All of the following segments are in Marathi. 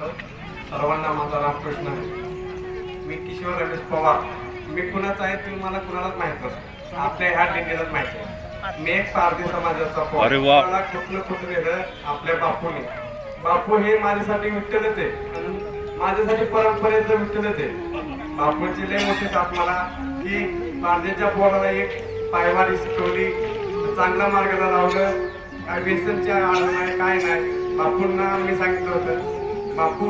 सर्वांना माझा रामकृष्ण आहे. मी किशोर रमेश पवार. मी कुणाचा आहे तुम्ही मला कुणालाच माहीत नसतो. आपल्या ह्या दिंडीलाच माहिती आहे. मी एक पारधी समाजाचा पवार. मला कुठलं कुठं नेलं आपल्या बापूने. बापू हे माझ्यासाठी विठ्ठलच आहे. आणि माझ्यासाठी परंपरेतलं विठ्ठलच आहे. बापूची लय मोठी साथ मला. की पारधीच्या पोराला एक पायवारी शिकवली. चांगला मार्गाला लावलं. काय व्यसनच्या आड नाही काय नाही. बापूंना मी सांगितलं होतं. बापू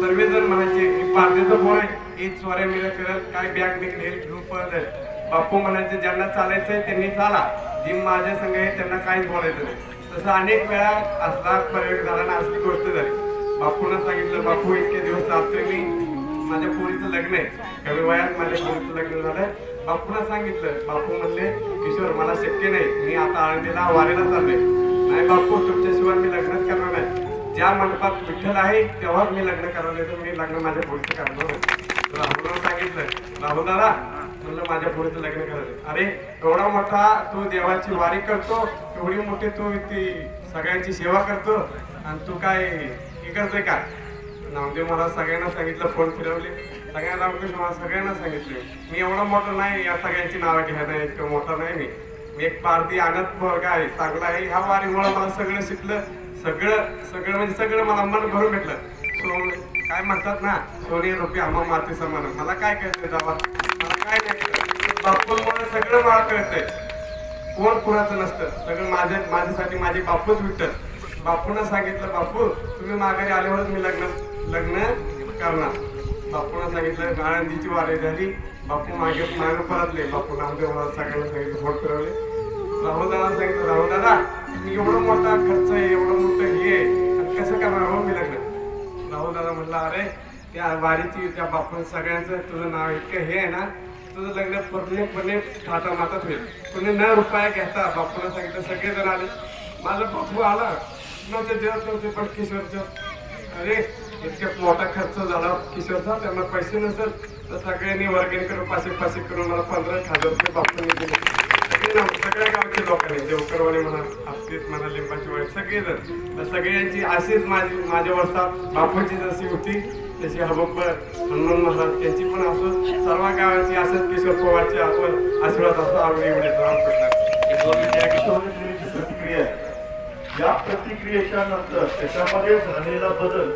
सर्वजण म्हणायचे की पारदेचं पोर आहे. एक चोऱ्या मिळ्या करत काय बॅग बिग घेईल घेऊन पळत बापू म्हणायचे ज्यांना चालायचंय त्यांनी चाला. जी माझ्या संघ आहे त्यांना काहीच बोलायचं नाही. तसं अनेक वेळा असला पर्यटक झाला ना असली गोष्ट झाली. बापूंना सांगितलं बापू इतके दिवस चालतोय मी माझ्या पोरीचं लग्न आहे. कमी वयात माझ्या पोरीचं लग्न झालं बापूंना सांगितलं. बापू म्हणले किशोर मला शक्य नाही. मी आता आळंदीला वारीला चाललोय. नाही बापू तुमच्याशिवाय मी लग्नच करणार ज्या मंडपात विठ्ठल आहे तेव्हाच मी लग्न करायला तर मी लग्न माझ्या पुढचं करणार नाही राहुलला सांगितलं राहुल दादा म्हणलं माझ्या पुढचं लग्न करायचं अरे एवढा मोठा तू देवाची वारी करतो एवढी मोठी तू ती सगळ्यांची सेवा करतो आणि तू काय हे करतोय का? नामदेव मला सगळ्यांना सांगितलं फोन फिरवले. सगळ्यांना रामकृष्ण मला सगळ्यांना सांगितले मी एवढा मोठा नाही या सगळ्यांची नावं घ्यायला इतकं मोठा नाही मी. मी एक पारधी आणत पोरगा आहे चांगला आहे. ह्या वारीमुळे मला सगळं शिकलं. सगळं सगळं म्हणजे सगळं मला मन भरून भेटलं. सो काय म्हणतात ना सोने रुपये आम्हा माती समान. मला काय कळतंय दावा मला काय नाही बापूंमुळे सगळं मला कळतंय. कोण कुणाचं नसतं. सगळं माझ्या माझ्यासाठी माझे बापूच विठ्ठल बापूंना सांगितलं बापू तुम्ही माघारी आल्यावरच मी लग्न लग्न करणार. बापूंना सांगितलं आळंदीची वारे झाली. बापू मागे मागे परतले बापू आमच्या मला सगळ्यांना सांगितलं फोट फिरवले. राहुल दादा सांगितलं राहुल दादा मी एवढं मोठा खर्च आहे एवढं मोठं हे आहे आणि कसं करणार हो? मी लग्न राहुल दादा म्हटलं अरे त्या वारीची त्या बापून सगळ्यांचं तुझं नाव इतकं हे आहे ना तुझं लग्न पूर्णपणे थाटा मातात होईल. कुणी न रुपया घेता बापूला सांगितलं सगळेजण आले. माझा बापू आला. नव्हते देत नव्हते पण किशोरचं. अरे इतक्या मोठा खर्च झाला किशोरचा त्यांना पैसे नसत तर सगळ्यांनी वर्गणी करून पाचशे पाचशे करून मला पंधरा हजार रुपये बापूंनी दिले. सगळे ना सगळ्या गावच्या लोकांनी देवकरवाले म्हणा आपलीत म्हणा लिंबाची वाईट सगळेजण. तर सगळ्यांची अशीच माझी माझ्या वर्षात बापूची जशी होती तशी हबप्प हनुमान महाराज त्यांची पण असं सर्व गावाची असंच किशोर पवारचे आपण आशीर्वाद असतो आवडी एवढे या प्रतिक्रिया आहे या प्रतिक्रियेच्या नंतर त्याच्यामध्ये झालेला बदल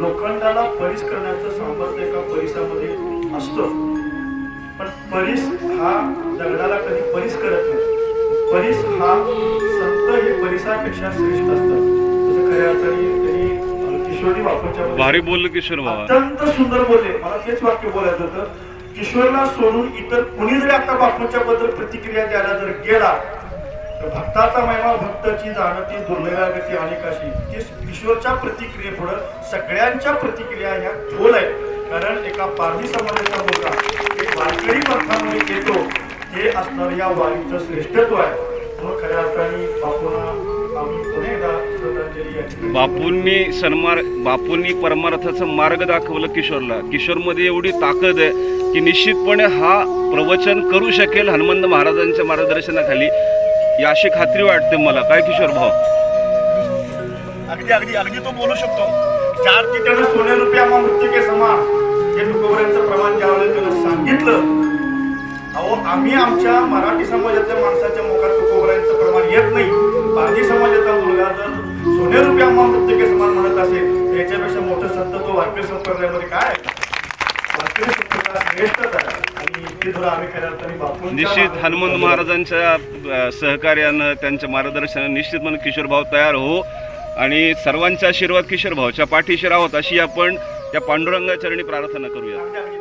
लोखंडाला परीस करण्याचं सामर्थ्य एका परिसामध्ये असतं. परीस हा दगडाला कधी परीस करत नाही. परीस हा संत हे परिसापेक्षा श्रेष्ठ असतात. जसं खऱ्या अर्थाने त्यांनी किशोरी बापूच्या भारी बोललो किशोर बाबा. अत्यंत सुंदर बोलले. मला तेच वाक्य बोलायचं होतं. किशोरला सोडून इतर कुणी जरी आता बापूंच्या बद्दल प्रतिक्रिया द्यायला जर गेला तर भक्ताचा महिमा भक्ताची जाणती दुर्मिळागती अनेक अशी ती किशोरच्या प्रतिक्रियेपुढं सगळ्यांच्या प्रतिक्रिया ह्या खोल आहेत. कारण एका पारधी समाजाचा मुलगा एक वारकरी पंथामध्ये येतो हे असणार या वारीचं श्रेष्ठत्व आहे. म्हणून खऱ्या अर्थाने बापूंना आम्ही पुन्हा एकदा श्रद्धांजली या ठिकाणी बापूंनी सन्मार बापूंनी परमार्थाचा मार्ग दाखवलं किशोरला. किशोरमध्ये एवढी ताकद आहे की निश्चितपणे हा प्रवचन करू शकेल हनुमंत महाराजांच्या मार्गदर्शनाखाली. अशी खात्री वाटते मला. काय किशोर भाऊ? अगदी अगदी अगदी तो बोलू शकतो. चार ठिकाणी सोने रुपया मृत्यू समान. हे तुकोबऱ्यांचं प्रमाण ज्यावेळेला त्यानं सांगितलं अहो आम्ही आमच्या मराठी समाजातल्या माणसाच्या मुखात तुकोबऱ्यांचं प्रमाण येत नाही. भारतीय समाजाचा मुलगा जर सोने रुपया मृत्यू समान म्हणत असेल तर याच्यापेक्षा मोठं संत तो वारकरी संप्रदायामध्ये काय? वारकरी संप्रदाय श्रेष्ठच आहे. निश्चित हनुमंत महाराजांच्या सहकार्यानं त्यांच्या मार्गदर्शनानं निश्चितपणे किशोर भाऊ तयार हो. आणि सर्वांचा आशीर्वाद किशोर भाऊच्या पाठीशी राहोत अशी आपण त्या पांडुरंगाचरणी प्रार्थना करूया.